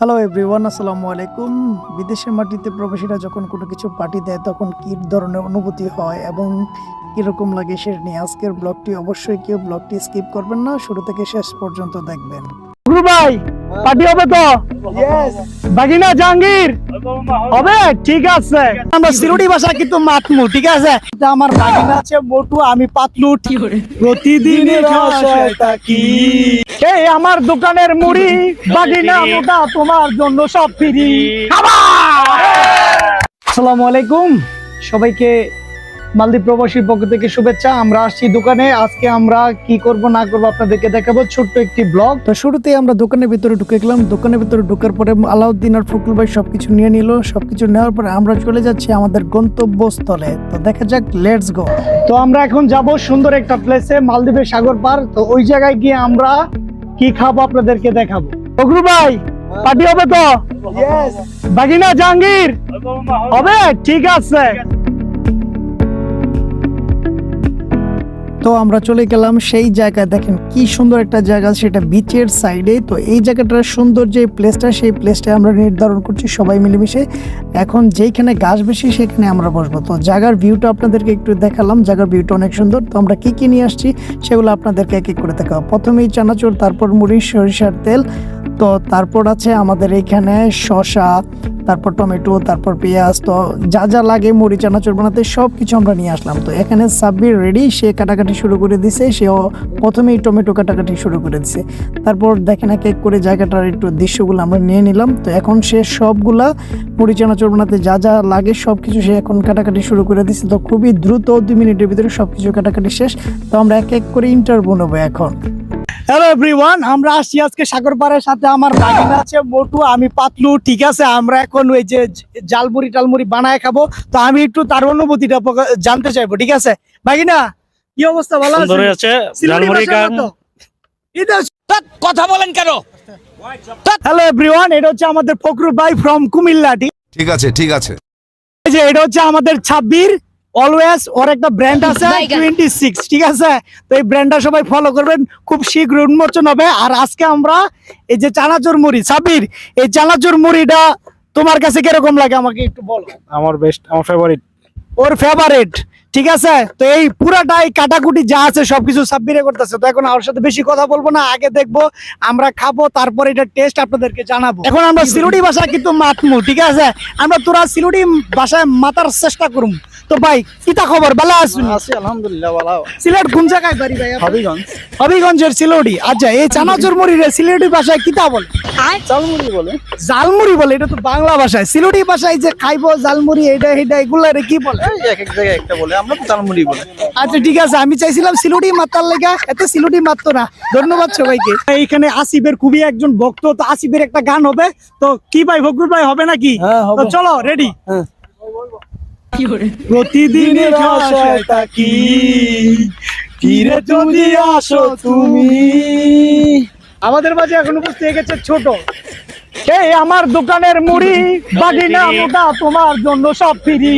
Hello everyone আসসালামু আলাইকুম। বিদেশের মাটিতে প্রবাসীরা যখন কোনো কিছু পার্টি দেয় তখন কী ধরনের অনুভূতি হয় এবং কীরকম লাগে সেটা নিয়ে আজকের ব্লগটি অবশ্যই কেউ ব্লগটি স্কিপ করবেন না। শুরু থেকে শেষ পর্যন্ত দেখবেন। গুরু ভাই পার্টি হবে তো? বাগিনা জাহাঙ্গীর? হবে? ঠিক আছে। আমরা সিরুটি ভাষা কিন্তু মাতমু ঠিক আছে? আমার বাগিনা আছে মোটু আমি পাতলু। থাকি এই আমার দোকানের মুড়ি, বাগিনা মোটা, তোমার জন্য সব ফ্রি। আসসালামু আলাইকুম। সবাইকে মালদ্বীপ প্রবাসীর পক্ষ থেকে শুভেচ্ছা। আমরা আসছি দোকানে। আজকে আমরা কি করব, না করব আপনাদেরকে দেখাবো ছোট্ট একটি ব্লগ। তো শুরুতে আমরা দোকানের ভিতরে ঢুকে গেলাম। দোকানের ভিতরে ঢুকার পরে আলাউদ্দিন আর ফখরুল ভাই সবকিছু নিয়ে নিল। সবকিছু নেওয়ার পরে আমরা চলে যাচ্ছি আমাদের গন্তব্যস্থলে। তো দেখা যাক লেটস গো তো আমরা এখন যাব সুন্দর একটা প্লেসে মালদ্বীপের সাগর পার। তো ওই জায়গায় গিয়ে আমরা কি খাব আপনাদেরকে দেখাবো? অগ্রু ভাই পার্টি হবে তো? বাগিনা জাহাঙ্গীর? হবে? ঠিক আছে। তো আমরা চলে গেলাম সেই জায়গায়। দেখেন কি সুন্দর একটা জায়গা সেটা বিচের সাইডে তো এই জায়গাটার সুন্দর যে প্লেসটা সেই প্লেসটা আমরা নির্ধারণ করছি সবাই মিলেমিশে। এখন যেইখানে গাছ বেশি, সেখানে আমরা বসবো। তো জায়গার ভিউটা আপনাদেরকে একটু দেখালাম। জায়গার ভিউটা অনেক সুন্দর। তো আমরা কি কি নিয়ে আসছি, সেগুলো আপনাদেরকে এক এক করে দেখাবো। প্রথমেই চানাচুর, তারপর মুড়ি, সরিষার তেল। তো তারপর আছে আমাদের এইখানে শশা তারপর টমেটো, তারপর পেঁয়াজ, তো যা যা লাগে, মুড়ি, চানাচুর বানাতে সব কিছু আমরা নিয়ে আসলাম। তো এখানে সাব্বির রেডি সে কাটাকাটি শুরু করে দিছে, সেও প্রথমেই টমেটো কাটাকাটি শুরু করে দিছে। তারপর দেখেন এক এক করে জায়গাটার একটু দৃশ্যগুলো আমরা নিয়ে নিলাম। তো এখন সে সবগুলা মুড়ি, চানাচুর বানাতে যা যা লাগে সব কিছু সে এখন কাটাকাটি শুরু করে দিছে। তো খুবই দ্রুত দুই মিনিটের ভিতরে সব কিছু কাটাকাটি শেষ। তো আমরা এক এক করে ইন্টারভিউ নেব এখন। হ্যালো এভরিওয়ান আমরা আসছি আজকে সাগর পাড়ের সাথে। আমার বাগিনা আছে মোটু আমি পাতলু ঠিক আছে? আমরা এখন ওই যে জালমুড়ি টালমুড়ি বানায় খাব। তো আমি একটু তার অনুভূতিটা জানতে চাইব ঠিক আছে? বাগিনা কি অবস্থা? ভালো সুন্দর আছে কথা বলেন কেন? হ্যালো এভরিওয়ান এটা হচ্ছে আমাদের ফকরুল ভাই ফ্রম কুমিল্লা ঠিক ঠিক আছে ঠিক আছে। এই যে এটা হচ্ছে আমাদের ছাব্বির অলওয়েজ ওর একটা ব্র্যান্ড আছে টোয়েন্টি সিক্স ঠিক আছে? তো এই ব্র্যান্ডটা সবাই ফলো করবেন। খুব শীঘ্র উন্মোচন হবে। আর আজকে আমরা এই যে চানাচুর মুড়ি সাবির এই চানাচুর মুড়িটা তোমার কাছে কীরকম লাগে আমাকে একটু বলো। আমার বেস্ট আমার ফেভারিট ওর ফেভারিট ঠিক আছে? তো এই পুরাটাই কাটাকুটি যা আছে সবকিছু সাব্বিরে করতেছে। তো এখন আমার সাথে বেশি কথা বলব না আগে দেখব আমরা খাব তারপরে এটা টেস্ট আপনাদেরকে জানাব। এখন আমরা সিলুটি ভাষা কিন্তু মাতমু ঠিক আছে? আমরা তোরা সিলুটি ভাষায় মাতার চেষ্টা করুম। তো ভাই কিতা খবর? ভালো আসুন আছি আলহামদুলিল্লাহ ভালো সিলেট কোন জায়গায় বাড়ি ভাই? হবিগঞ্জ। হবিগঞ্জের সিলুটি আচ্ছা এই চানাচুর মুড়ি রে সিলেটি ভাষায় কিতা বলে? চালমুড়ি বলে। জালমুড়ি বলে এটা তো বাংলা ভাষায়। সিলুটি ভাষায় যে খাইবো জালমুড়ি এটা এটা এগুলা রে কি বলে? এক এক জায়গায় একটা বলে আমরা তো চালমুড়ি বলে। আচ্ছা ঠিক আছে আমি চাইছিলাম সিলুটি মাতার লেগা এত সিলুটি মারতো না। ধন্যবাদ সবাইকে। এইখানে আসিফের খুবই একজন ভক্ত তো আসিফের একটা গান হবে। তো কি ভাই ফকরুল ভাই হবে নাকি? তো চলো রেডি প্রতিদিনের আশায় থাকি। ফিরে যদি আসো তুমি। আমাদের মাঝে এখন উপস্থিত গেছে ছোট। এই আমার দোকানের মুড়ি, বাগিনা, মোটা, তোমার জন্য সব ফ্রি।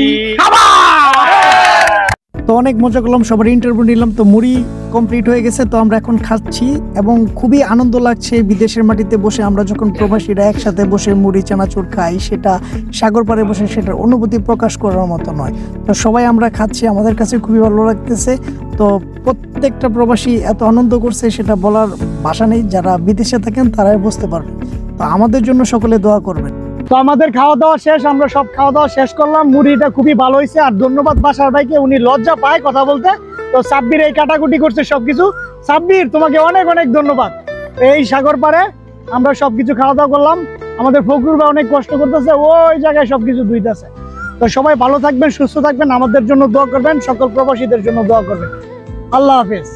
তো অনেক মজা করলাম, সবার ইন্টারভিউ নিলাম, তো মুড়ি কমপ্লিট হয়ে গেছে, তো আমরা এখন খাচ্ছি এবং খুবই আনন্দ লাগছে বিদেশের মাটিতে বসে। আমরা যখন প্রবাসীরা একসাথে বসে মুড়ি, চানাচুর খাই, সেটা সাগর পাড়ে বসে সেটার অনুভূতি প্রকাশ করার মতো নয়। তো সবাই আমরা খাচ্ছি, আমাদের কাছে খুবই ভালো লাগতেছে। তো প্রত্যেকটা প্রবাসী এত আনন্দ করছে, সেটা বলার ভাষা নেই, যারা বিদেশে থাকেন তারাই বুঝতে পারবে তো আমাদের জন্য সকলে দোয়া করবেন। তো আমাদের খাওয়া দাওয়া শেষ, আমরা সব খাওয়া দাওয়া শেষ করলাম। মুড়িটা খুবই ভালো হয়েছে, আর ধন্যবাদ বাসার ভাইকে, উনি লজ্জা পায় কথা বলতে। তো সাব্বির এই কাটাকুটি করছে সবকিছু। সাব্বির, তোমাকে অনেক অনেক ধন্যবাদ। এই সাগর পারে আমরা সবকিছু খাওয়া দাওয়া করলাম। আমাদের ফকরুল ভাই অনেক কষ্ট করতেছে, ওই জায়গায় সবকিছু ধুইতেছে। তো সবাই ভালো থাকবেন, সুস্থ থাকবেন, আমাদের জন্য দোয়া করবেন, সকল প্রবাসীদের জন্য দোয়া করবেন। আল্লাহ হাফেজ।